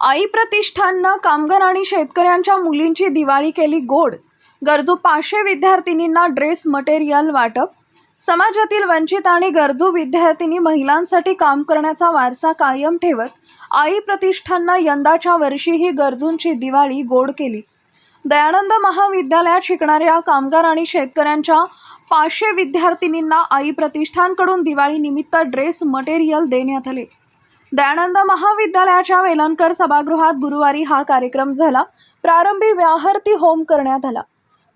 आई प्रतिष्ठाननं कामगार आणि शेतकऱ्यांच्या मुलींची दिवाळी केली गोड. गरजू पाचशे विद्यार्थिनींना ड्रेस मटेरियल वाटप. समाजातील वंचित आणि गरजू विद्यार्थिनी महिलांसाठी काम करण्याचा वारसा कायम ठेवत आई प्रतिष्ठाननं यंदाच्या वर्षीही गरजूंची दिवाळी गोड केली. दयानंद महाविद्यालयात शिकणाऱ्या कामगार आणि शेतकऱ्यांच्या पाचशे विद्यार्थिनींना आई प्रतिष्ठानकडून दिवाळीनिमित्त ड्रेस मटेरियल देण्यात आले. दयानंद महाविद्यालयाच्या वेलणकर सभागृहात गुरुवारी हा कार्यक्रम झाला. प्रारंभी व्याहर्ती होम करण्यात आला.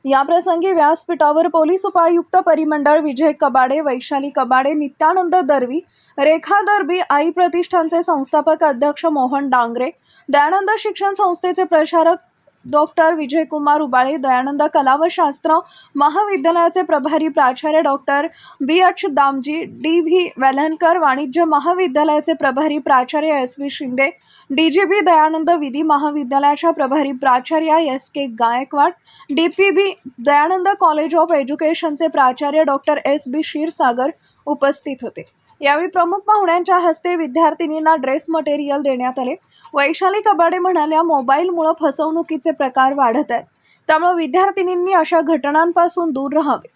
याप्रसंगी व्यासपीठावर पोलीस उपायुक्त परिमंडळ विजय कबाडे वैशाली कबाडे नित्यानंद दर्वी रेखा दरबी आई प्रतिष्ठानचे संस्थापक अध्यक्ष मोहन डांगरे दयानंद शिक्षण संस्थेचे प्रचारक डॉक्टर विजयकुमार उबाळे दयानंद कला व शास्त्र महाविद्यालयाचे प्रभारी प्राचार्य doctor B H Damji D V Velankar वाणिज्य महाविद्यालयाचे प्रभारी प्राचार्य S V Shinde D G B Dayanand विधी महाविद्यालयाच्या प्रभारी प्राचार्य S K Gaikwad D P B Dayanand college of एज्युकेशनचे प्राचार्य डॉक्टर एस बी क्षीरसागर उपस्थित होते. यावेळी प्रमुख पाहुण्यांच्या हस्ते विद्यार्थिनींना ड्रेस मटेरियल देण्यात आले. वैशाली कबाडे म्हणाल्या मोबाईलमुळं फसवणुकीचे प्रकार वाढत आहेत. त्यामुळे विद्यार्थिनींनी अशा घटनांपासून दूर राहावे.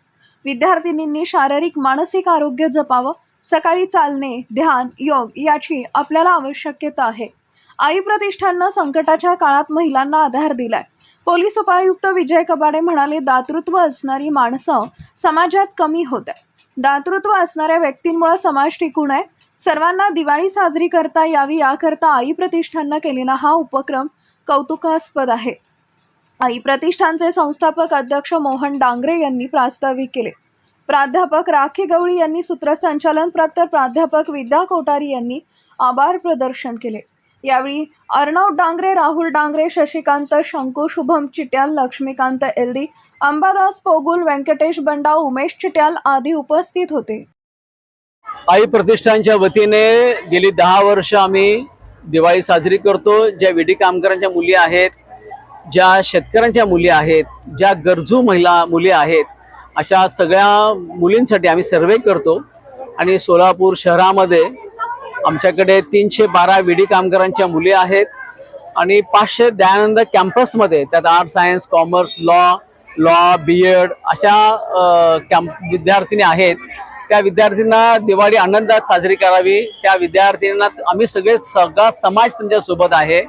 विद्यार्थिनींनी शारीरिक मानसिक आरोग्य जपावं. सकाळी चालणे ध्यान योग याची आपल्याला आवश्यकता आहे. आई प्रतिष्ठाननं संकटाच्या काळात महिलांना आधार दिलाय. पोलीस उपायुक्त विजय कबाडे म्हणाले दातृत्व असणारी माणसं समाजात कमी होत आहे दातृत्व असणाऱ्या व्यक्तींमुळे समाज टिकून आहे. सर्वांना दिवाळी साजरी करता यावी याकरता आई प्रतिष्ठाननं केलेला हा उपक्रम कौतुकास्पद आहे. आई प्रतिष्ठानचे संस्थापक अध्यक्ष मोहन डांगरे यांनी प्रास्ताविक केले. प्राध्यापक राखी गवळी यांनी सूत्रसंचालन प्रत्तर प्राध्यापक विद्या कोठारी यांनी आभार प्रदर्शन केले. यावेळी अर्णव डांगरे राहुल डांगरे शशिकांत शंकू शुभम चिट्याल लक्ष्मीकांत एलदी अंबादास पोगुल व्यंकटेश बंडा उमेश चिट्याल आदी उपस्थित होते. आई प्रतिष्ठानच्या वतीने गेली दहा वर्ष आम्ही दिवाळी साजरी करतो. ज्या विडी कामगारांच्या मुली आहेत ज्या शेतकऱ्यांच्या मुली आहेत ज्या गरजू महिला मुली आहेत अशा सगळ्या मुलींसाठी आम्ही सर्वे करतो. आणि सोलापूर शहरामध्ये आमच्याकडे तीनशे बारा विडी कामगारांच्या मुली आहेत आणि पाचशे दयानंद कॅम्पसमध्ये त्यात art science commerce law law B Ed अशा कॅम्प विद्यार्थिनी आहेत. त्या विद्यार्थ्यांना दिवाळी आनंदात साजरी करावी. त्या विद्यार्थ्यांना आम्ही सगळे सगळा समाज तुमच्यासोबत आहे.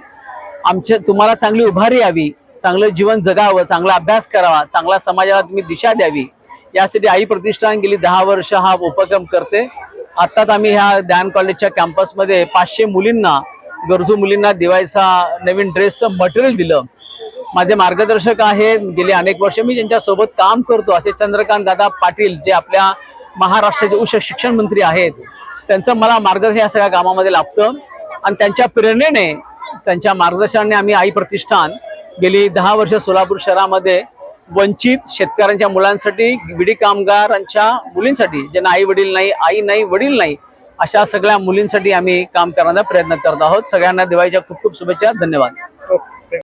आमच्या तुम्हाला चांगली उभारी यावी. चांगलं जीवन जगावं चांगला अभ्यास करावा चांगला समाजाला तुम्ही दिशा द्यावी. यासाठी आई प्रतिष्ठान गेली दहा वर्ष हा उपक्रम करते. आत्ताच आम्ही ह्या ध्यान कॉलेजच्या कॅम्पसमध्ये पाचशे मुलींना गरजू मुलींना दिवाळीचा नवीन ड्रेसचं मटेरियल दिलं. माझे मार्गदर्शक आहेत. गेले अनेक वर्ष मी ज्यांच्यासोबत काम करतो असे चंद्रकांत दादा पाटील जे आपल्या महाराष्ट्राचे उच्च शिक्षण मंत्री आहेत. त्यांचं मला मार्गदर्शन या सगळ्या कामामध्ये लाभतं. आणि त्यांच्या प्रेरणेने त्यांच्या मार्गदर्शनाने आम्ही आई प्रतिष्ठान गेली दहा वर्ष सोलापूर शहरामध्ये वंचित शेतकऱ्यांच्या मुलांसाठी विडी कामगारांच्या मुलींसाठी ज्यांना आई वडील नाही आई नाही वडील नाही अशा सगळ्या मुलींसाठी आम्ही काम करण्याचा प्रयत्न करत आहोत. सगळ्यांना दिवाळीच्या खूप खूप शुभेच्छा. धन्यवाद.